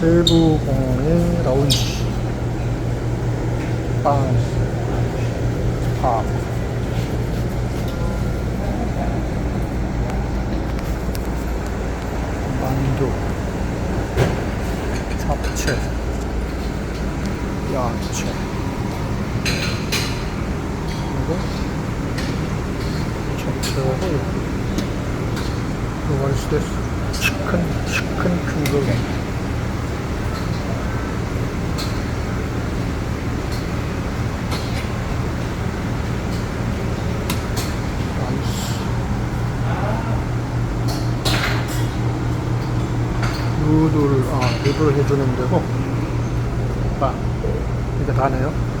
근세부공원의 라운지 빵 밥. 만두 잡채 야채 그리고 잡채하고 이렇게 요걸 됐어 치킨 치킨 큰거게 라이스 누들 해주는 데고 아 이게 다네요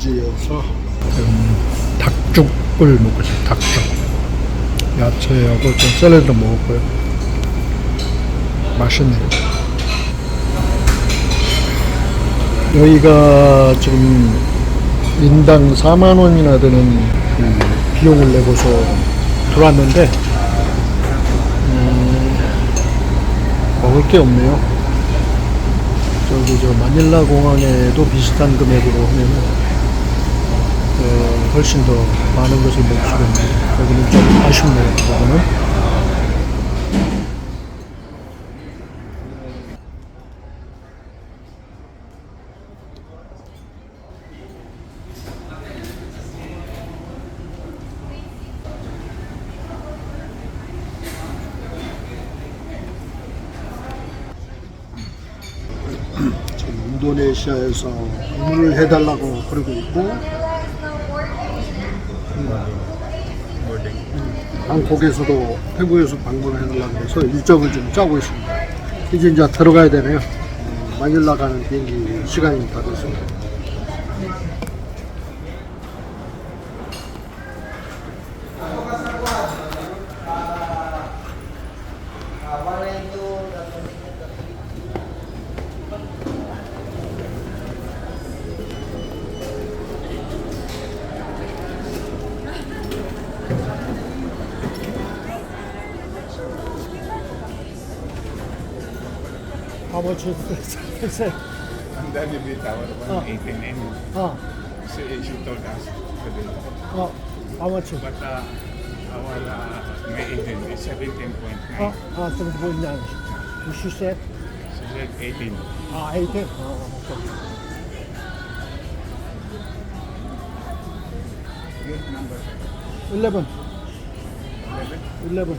라운지에서 음, 닭죽을 먹고 싶어요 닭죽. 야채하고 좀 샐러드 먹었고요. 맛있네요. 여기가 지금 인당 4만 원이나 되는 그 비용을 내고서 들어왔는데 음, 먹을 게 없네요. 저기 저 마닐라 공항에도 비슷한 금액으로 하면은 어, 훨씬 더 많은 것을 먹을 수가 있네요. 여기는 좀 아쉽네요. 지금 인도네시아에서 방문을 해달라고 그러고 있고 방콕에서도 태국에서 방문을 해달라고 해서 일정을 좀 짜고 있습니다. 이제 이제 들어가야 되네요. 음, 마닐라 가는 비행기 시간이 다 됐습니다. how much is this? They said, That will be tower one, Ah. eight and end. ah, uh, she told us today. ah, how much But uh, our uh, my agent is 17.9. Ah, ah, so it's she said, She said 18. ah, 18. Ah, okay. Gate number 11, 11. 11.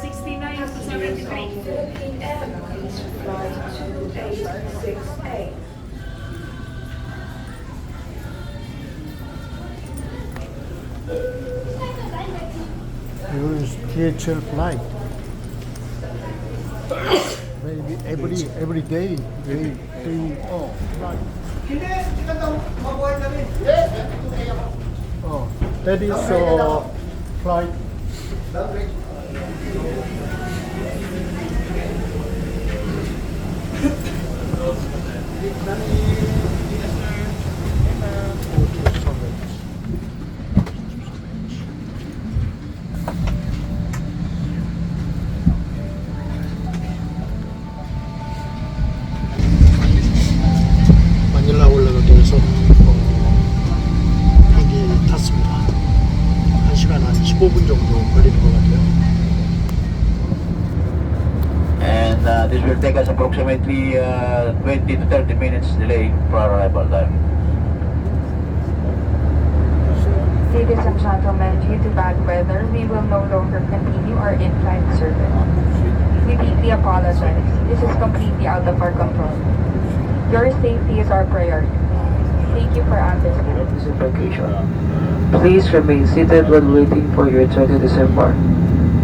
69 to 73. Philippine Airlines Flight 2868. Use DHL flight. Maybe every every day they they oh flight. Oh, that is uh, flight. Thank you. Will take us approximately uh, 20 to 30 minutes delay for arrival time. Ladies and gentlemen, due to bad weather, we will no longer continue our in-flight service. We deeply apologize. This is completely out of our control. Your safety is our priority. Thank you for understanding. this vacation. Please remain seated while waiting for your return to December.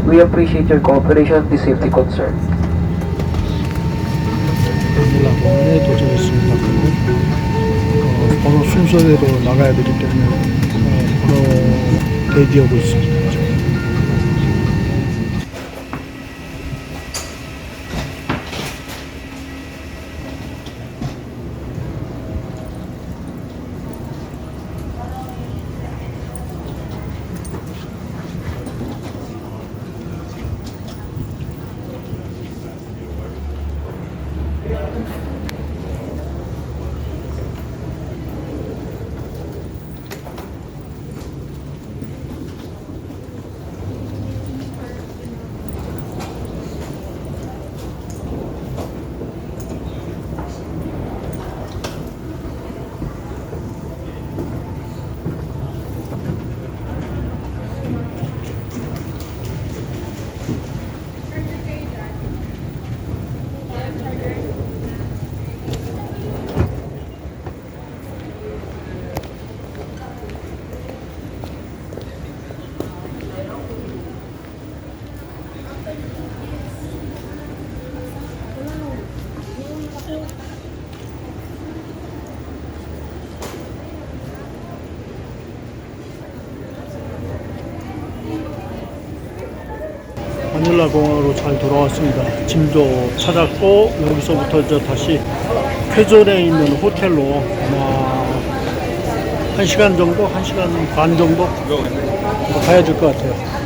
We appreciate your cooperation and safety concern. 공항에 도착했습니다. 그리고 어, 번호 순서대로 나가야 되기 때문에 어, 번호 대기하고 있습니다. 마닐라 공항으로 잘 돌아왔습니다. 짐도 찾았고 여기서부터 이제 다시 쾌존에 있는 호텔로 아마 한 시간 정도, 한 시간 반 정도 가야 될 것 같아요.